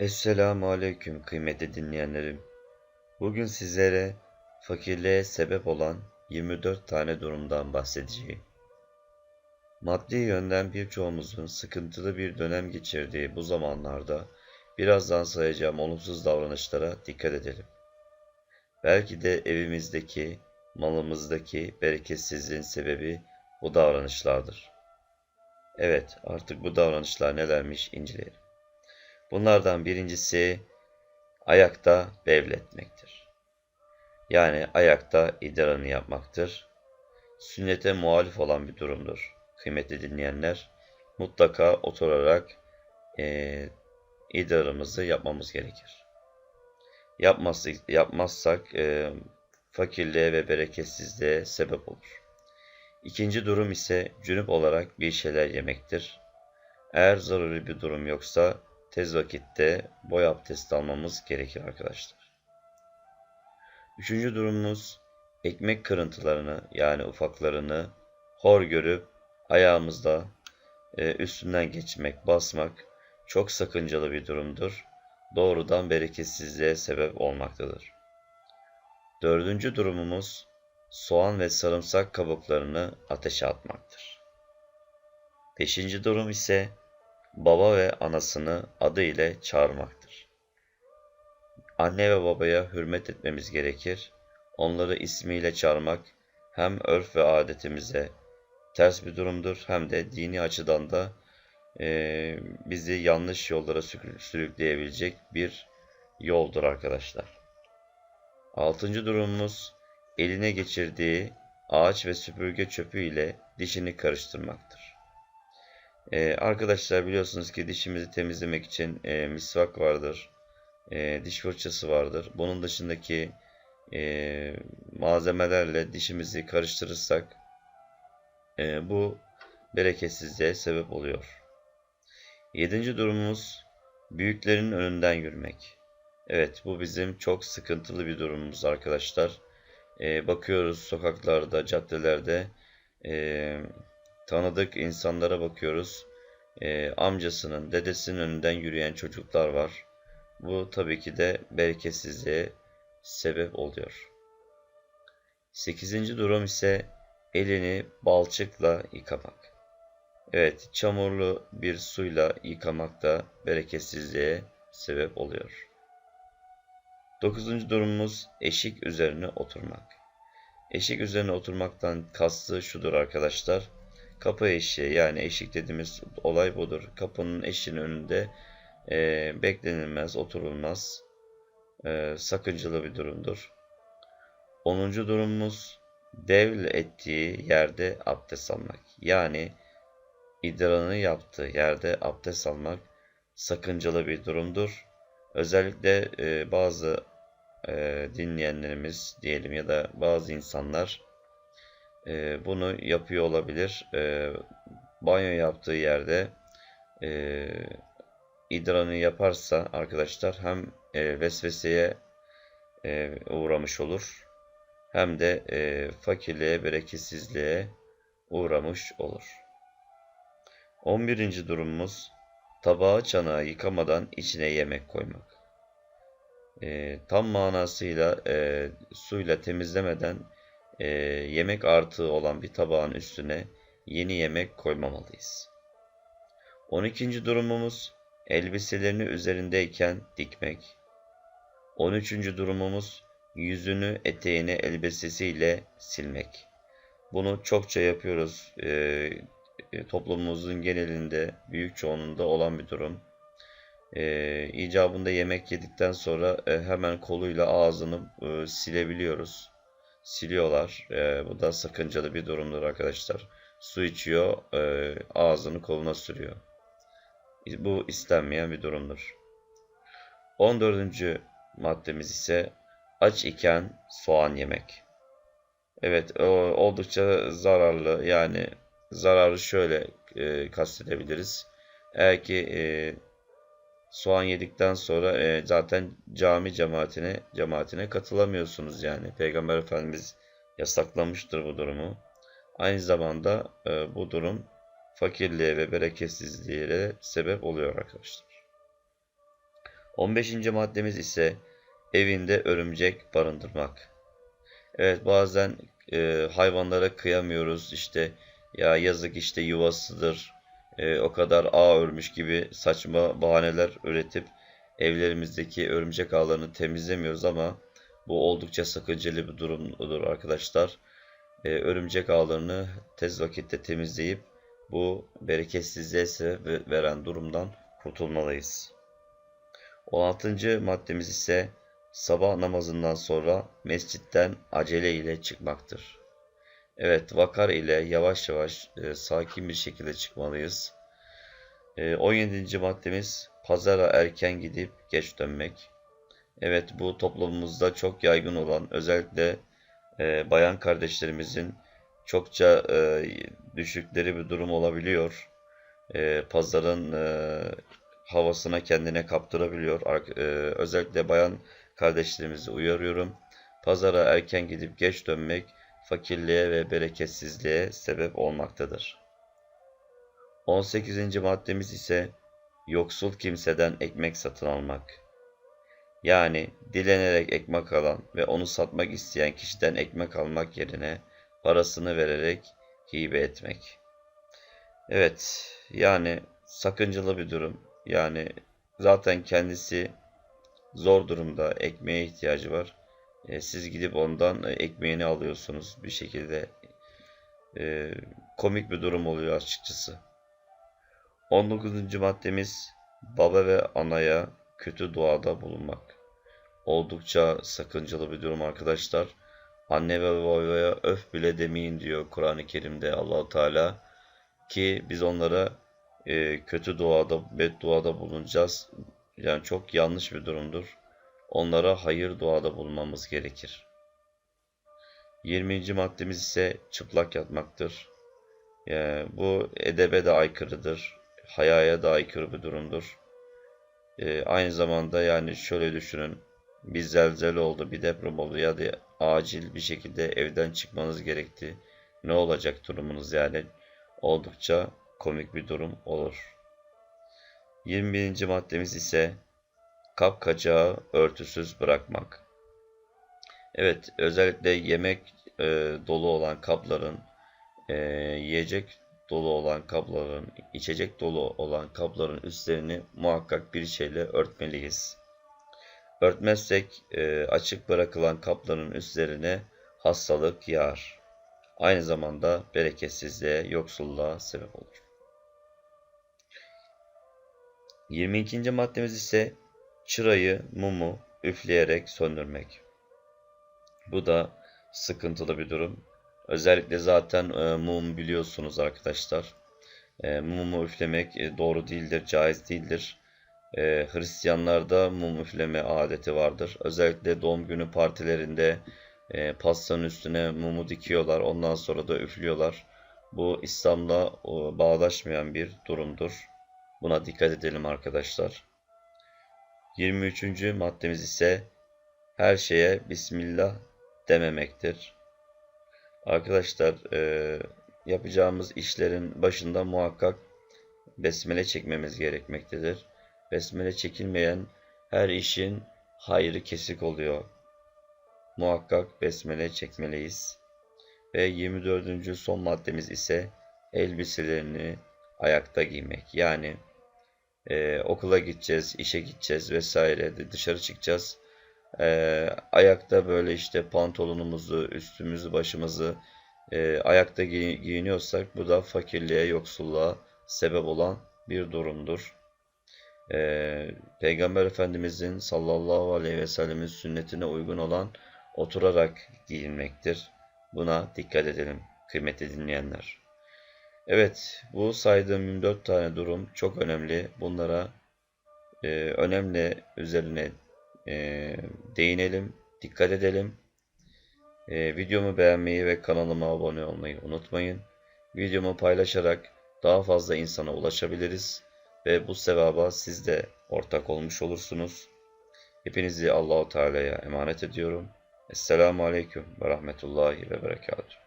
Esselamu Aleyküm kıymetli dinleyenlerim. Bugün sizlere fakirliğe sebep olan 24 tane durumdan bahsedeceğim. Maddi yönden birçoğumuzun sıkıntılı bir dönem geçirdiği bu zamanlarda birazdan sayacağım olumsuz davranışlara dikkat edelim. Belki de evimizdeki, malımızdaki bereketsizliğin sebebi bu davranışlardır. Evet, artık bu davranışlar nelermiş inceleyelim. Bunlardan birincisi ayakta bevletmektir. Yani ayakta idrarını yapmaktır. Sünnete muhalif olan bir durumdur. Kıymetli dinleyenler, mutlaka oturarak e, idrarımızı yapmamız gerekir. Yapmazsak, yapmazsak e, fakirliğe ve bereketsizliğe sebep olur. İkinci durum ise cünüp olarak bir şeyler yemektir. Eğer zaruri bir durum yoksa tez vakitte boy abdesti almamız gerekir arkadaşlar. Üçüncü durumumuz ekmek kırıntılarını yani ufaklarını hor görüp ayağımızda e, üstünden geçmek, basmak çok sakıncalı bir durumdur. Doğrudan bereketsizliğe sebep olmaktadır. Dördüncü durumumuz soğan ve sarımsak kabuklarını ateşe atmaktır. Beşinci durum ise baba ve anasını adı ile çağırmaktır. Anne ve babaya hürmet etmemiz gerekir. Onları ismiyle çağırmak hem örf ve adetimize ters bir durumdur hem de dini açıdan da e, bizi yanlış yollara sürükleyebilecek bir yoldur arkadaşlar. Altıncı durumumuz eline geçirdiği ağaç ve süpürge çöpü ile dişini karıştırmaktır. Ee, arkadaşlar biliyorsunuz ki dişimizi temizlemek için e, misvak vardır. E, diş fırçası vardır. Bunun dışındaki e, malzemelerle dişimizi karıştırırsak e, bu bereketsizliğe sebep oluyor. Yedinci durumumuz büyüklerin önünden yürümek. Evet bu bizim çok sıkıntılı bir durumumuz arkadaşlar. E, bakıyoruz sokaklarda, caddelerde e, tanıdık insanlara bakıyoruz. E, amcasının, dedesinin önünden yürüyen çocuklar var. Bu tabii ki de bereketsizliğe sebep oluyor. Sekizinci durum ise elini balçıkla yıkamak. Evet, çamurlu bir suyla yıkamak da bereketsizliğe sebep oluyor. Dokuzuncu durumumuz eşik üzerine oturmak. Eşik üzerine oturmaktan kastı şudur arkadaşlar. Kapı eşiği yani eşik dediğimiz olay budur. Kapının eşiğinin önünde e, beklenilmez, oturulmaz, e, sakıncalı bir durumdur. Onuncu durumumuz devl ettiği yerde abdest almak. Yani idrarını yaptığı yerde abdest almak sakıncalı bir durumdur. Özellikle e, bazı e, dinleyenlerimiz diyelim ya da bazı insanlar e, bunu yapıyor olabilir. E, banyo yaptığı yerde e, idrarını yaparsa arkadaşlar hem e, vesveseye e, uğramış olur hem de e, fakirliğe, bereketsizliğe uğramış olur. 11. durumumuz tabağı çanağı yıkamadan içine yemek koymak. E, tam manasıyla e, suyla temizlemeden e, yemek artığı olan bir tabağın üstüne yeni yemek koymamalıyız. 12. durumumuz elbiselerini üzerindeyken dikmek. 13. durumumuz yüzünü eteğini elbisesiyle silmek. Bunu çokça yapıyoruz. E, e, toplumumuzun genelinde büyük çoğunluğunda olan bir durum. E, icabında yemek yedikten sonra e, hemen koluyla ağzını e, silebiliyoruz siliyorlar. E, bu da sakıncalı bir durumdur arkadaşlar. Su içiyor, e, ağzını koluna sürüyor. Bu istenmeyen bir durumdur. 14. maddemiz ise aç iken soğan yemek. Evet oldukça zararlı yani zararı şöyle e, kastedebiliriz. Eğer ki e, soğan yedikten sonra e, zaten cami cemaatine cemaatine katılamıyorsunuz yani. Peygamber Efendimiz yasaklamıştır bu durumu. Aynı zamanda e, bu durum fakirliğe ve bereketsizliğe sebep oluyor arkadaşlar. 15. maddemiz ise evinde örümcek barındırmak. Evet bazen e, hayvanlara kıyamıyoruz işte ya yazık işte yuvasıdır e, o kadar ağ örmüş gibi saçma bahaneler üretip evlerimizdeki örümcek ağlarını temizlemiyoruz ama bu oldukça sakıncalı bir durumdur arkadaşlar. E, örümcek ağlarını tez vakitte temizleyip bu bereketsizliğe sebep veren durumdan kurtulmalıyız. 16. maddemiz ise sabah namazından sonra mescitten acele ile çıkmaktır. Evet, vakar ile yavaş yavaş e, sakin bir şekilde çıkmalıyız. E, 17. maddemiz pazara erken gidip geç dönmek. Evet, bu toplumumuzda çok yaygın olan özellikle e, bayan kardeşlerimizin çokça e, düşükleri bir durum olabiliyor. E, pazarın e, havasına kendine kaptırabiliyor. E, özellikle bayan kardeşlerimizi uyarıyorum. Pazara erken gidip geç dönmek fakirliğe ve bereketsizliğe sebep olmaktadır. 18. maddemiz ise yoksul kimseden ekmek satın almak. Yani dilenerek ekmek alan ve onu satmak isteyen kişiden ekmek almak yerine parasını vererek hibe etmek. Evet, yani sakıncalı bir durum. Yani zaten kendisi zor durumda, ekmeğe ihtiyacı var. E, siz gidip ondan e, ekmeğini alıyorsunuz bir şekilde. E, komik bir durum oluyor açıkçası. 19. maddemiz baba ve anaya kötü duada bulunmak. Oldukça sakıncalı bir durum arkadaşlar. Anne ve babaya öf bile demeyin diyor Kur'an-ı Kerim'de Allahu Teala ki biz onlara e, kötü duada, bedduada bulunacağız. Yani çok yanlış bir durumdur. Onlara hayır duada bulmamız gerekir. 20. maddemiz ise çıplak yatmaktır. Yani bu edebe de aykırıdır. Hayaya da aykırı bir durumdur. E, aynı zamanda yani şöyle düşünün. Bir zelzele oldu, bir deprem oldu ya da acil bir şekilde evden çıkmanız gerekti. Ne olacak durumunuz yani? Oldukça komik bir durum olur. 21. maddemiz ise kapkacağı örtüsüz bırakmak. Evet, özellikle yemek e, dolu olan kapların, e, yiyecek dolu olan kapların, içecek dolu olan kapların üstlerini muhakkak bir şeyle örtmeliyiz. Örtmezsek e, açık bırakılan kapların üstlerine hastalık yağar. Aynı zamanda bereketsizliğe, yoksulluğa sebep olur. 22. maddemiz ise çırayı, mumu üfleyerek söndürmek. Bu da sıkıntılı bir durum. Özellikle zaten e, mum biliyorsunuz arkadaşlar. E, mumu üflemek e, doğru değildir, caiz değildir. E, Hristiyanlarda mum üfleme adeti vardır. Özellikle doğum günü partilerinde e, pastanın üstüne mumu dikiyorlar. Ondan sonra da üflüyorlar. Bu İslam'la o, bağdaşmayan bir durumdur. Buna dikkat edelim arkadaşlar. 23. maddemiz ise her şeye Bismillah dememektir. Arkadaşlar e, yapacağımız işlerin başında muhakkak besmele çekmemiz gerekmektedir. Besmele çekilmeyen her işin hayrı kesik oluyor. Muhakkak besmele çekmeliyiz. Ve 24. son maddemiz ise elbiselerini ayakta giymek. Yani e, okula gideceğiz, işe gideceğiz vesaire dışarı çıkacağız. E, ayakta böyle işte pantolonumuzu, üstümüzü, başımızı e, ayakta giy giyiniyorsak bu da fakirliğe, yoksulluğa sebep olan bir durumdur. E, Peygamber Efendimizin sallallahu aleyhi ve sellemin sünnetine uygun olan oturarak giyinmektir. Buna dikkat edelim kıymetli dinleyenler. Evet, bu saydığım 24 tane durum çok önemli. Bunlara e, önemli üzerine e, değinelim, dikkat edelim. E, videomu beğenmeyi ve kanalıma abone olmayı unutmayın. Videomu paylaşarak daha fazla insana ulaşabiliriz ve bu sevaba siz de ortak olmuş olursunuz. Hepinizi Allahu Teala'ya emanet ediyorum. Esselamu Aleyküm ve Rahmetullahi ve Berekatuhu.